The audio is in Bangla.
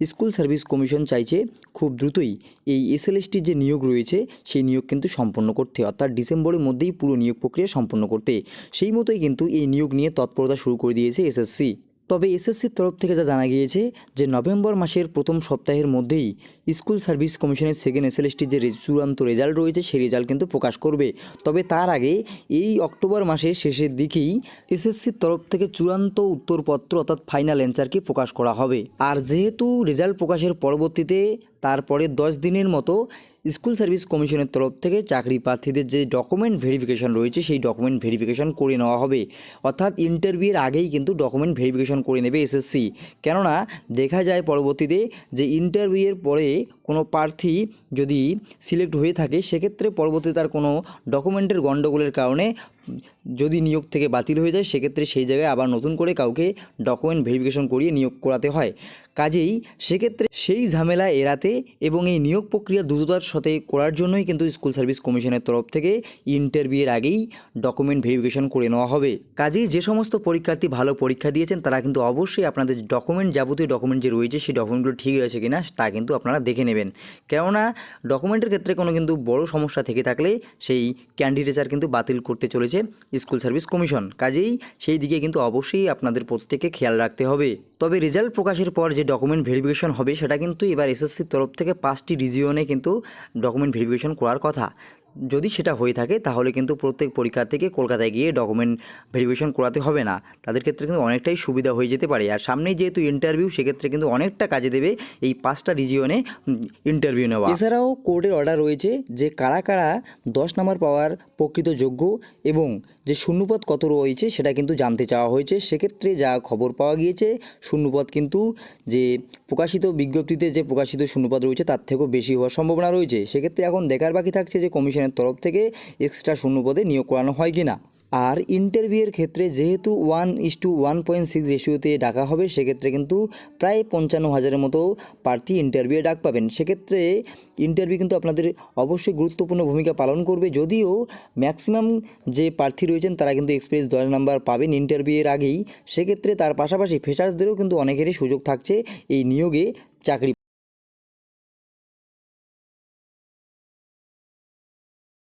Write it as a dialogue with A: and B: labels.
A: স্কুল সার্ভিস কমিশন চাইছে খুব দ্রুতই এই এসএলএসটির যে নিয়োগ রয়েছে, সেই নিয়োগ কিন্তু সম্পন্ন করতে। অর্থাৎ ডিসেম্বরের মধ্যেই পুরো নিয়োগ প্রক্রিয়া সম্পন্ন করতে। সেই মতোই কিন্তু এই নিয়োগ নিয়ে তৎপরতা শুরু করে দিয়েছে এসএসসি। তবে এসএসসির তরফ থেকে যা জানা গিয়েছে যে নভেম্বর মাসের প্রথম সপ্তাহের মধ্যেই স্কুল সার্ভিস কমিশনের সেকেন্ড এসএলএসটির যে চূড়ান্ত রেজাল্ট রয়েছে, সেই রেজাল্ট কিন্তু প্রকাশ করবে। তবে তার আগে এই অক্টোবর মাসের শেষের দিকেই এসএসসির তরফ থেকে চূড়ান্ত উত্তরপত্র অর্থাৎ ফাইনাল অ্যান্সারকে প্রকাশ করা হবে। আর যেহেতু রেজাল্ট প্রকাশের পরবর্তীতে, তারপরে দশ দিনের মতো স্কুল সার্ভিস কমিশনের তরফ থেকে চাকরি প্রার্থীদের যে ডকুমেন্ট ভেরিফিকেশন রয়েছে, সেই ডকুমেন্ট ভেরিফিকেশন করে নেওয়া হবে। অর্থাৎ ইন্টারভিউয়ের আগেই কিন্তু ডকুমেন্ট ভেরিফিকেশন করে নেবে এসএসসি। কেননা, দেখা যায় পরবর্তীতে যে ইন্টারভিউয়ের পরে কোনো প্রার্থী যদি সিলেক্ট হয়ে থাকে, সেক্ষেত্রে পরবর্তীতে তার কোনো ডকুমেন্টের গণ্ডগোলের কারণে যদি নিয়োগ থেকে বাতিল হয়ে যায়, সেক্ষেত্রে সেই জায়গায় আবার নতুন করে কাউকে ডকুমেন্ট ভেরিফিকেশন করিয়ে নিয়োগ করাতে হয়। কাজেই সেক্ষেত্রে সেই ঝামেলা এড়াতে এবং এই নিয়োগ প্রক্রিয়া দ্রুততার সাথে করার জন্যই কিন্তু স্কুল সার্ভিস কমিশনের তরফ থেকে ইন্টারভিউয়ের আগেই ডকুমেন্ট ভেরিফিকেশন করে নেওয়া হবে। কাজেই যে সমস্ত পরীক্ষার্থী ভালো পরীক্ষা দিয়েছেন, তারা কিন্তু অবশ্যই আপনাদের ডকুমেন্ট যাবতীয় ডকুমেন্ট যে রয়েছে, সেই ডকুমেন্টগুলো ঠিক আছে কিনা, তা কিন্তু আপনারা দেখে নেবেন। কেননা ডকুমেন্টের ক্ষেত্রে কোনো কিন্তু বড় সমস্যা থেকে থাকলে সেই ক্যান্ডিডেচার কিন্তু বাতিল করতে চলেছে। School service commission. কাজেই সেই দিকে কিন্তু অবশ্যই আপনাদের প্রত্যেককে খেয়াল রাখতে হবে। তবে রেজাল্ট প্রকাশের পর যে ডকুমেন্ট ভেরিফিকেশন হবে, সেটা কিন্তু এবার এসএসসির তরফ থেকে পাঁচটি রিজিয়নে কিন্তু ডকুমেন্ট ভেরিফিকেশন করার কথা। যদি সেটা হয়ে থাকে, তাহলে কিন্তু প্রত্যেক পরীক্ষা পরীক্ষার্থীকে কলকাতায় গিয়ে ডকুমেন্ট ভেরিফিকেশন করাতে হবে না। তাদের ক্ষেত্রে কিন্তু অনেকটাই সুবিধা হয়ে যেতে পারে। আর সামনেই যেহেতু ইন্টারভিউ সেক্ষেত্রে কিন্তু অনেকটা কাজে দেবে এই পাঁচটা রিজিয়নে ইন্টারভিউ নেওয়া। এছাড়াও কোর্টের অর্ডার রয়েছে যে কারা কারা দশ নম্বর পাওয়ার প্রকৃত যোগ্য এবং যে শূন্যপদ কত রয়েছে সেটা কিন্তু জানতে চাওয়া হয়েছে। সেক্ষেত্রে যা খবর পাওয়া গিয়েছে, শূন্যপদ কিন্তু যে প্রকাশিত বিজ্ঞপ্তিতে যে প্রকাশিত শূন্যপদ রয়েছে তার থেকেও বেশি হওয়ার সম্ভাবনা রয়েছে। সেক্ষেত্রে এখন দেখার বাকি থাকছে যে কমিশনের তরফ থেকে এক্সট্রা শূন্যপদে নিয়োগ করানো হয় কি না আর ইন্টারভিউয়ের ক্ষেত্রে যেহেতু one is two one point six রেশিওতে ডাকা হবে, সেক্ষেত্রে কিন্তু প্রায় পঞ্চান্ন হাজারের মতো প্রার্থী ইন্টারভিউয়ে ডাক পাবেন। সেক্ষেত্রে ইন্টারভিউ কিন্তু আপনাদের অবশ্যই গুরুত্বপূর্ণ ভূমিকা পালন করবে। যদিও ম্যাক্সিমাম যে প্রার্থী রয়েছেন, তারা কিন্তু এক্সপ্রেস দশ নাম্বার পাবেন ইন্টারভিউয়ের আগেই। সেক্ষেত্রে তার পাশাপাশি ফ্রেশার্সদেরও কিন্তু অনেকেরই সুযোগ থাকছে এই নিয়োগে চাকরি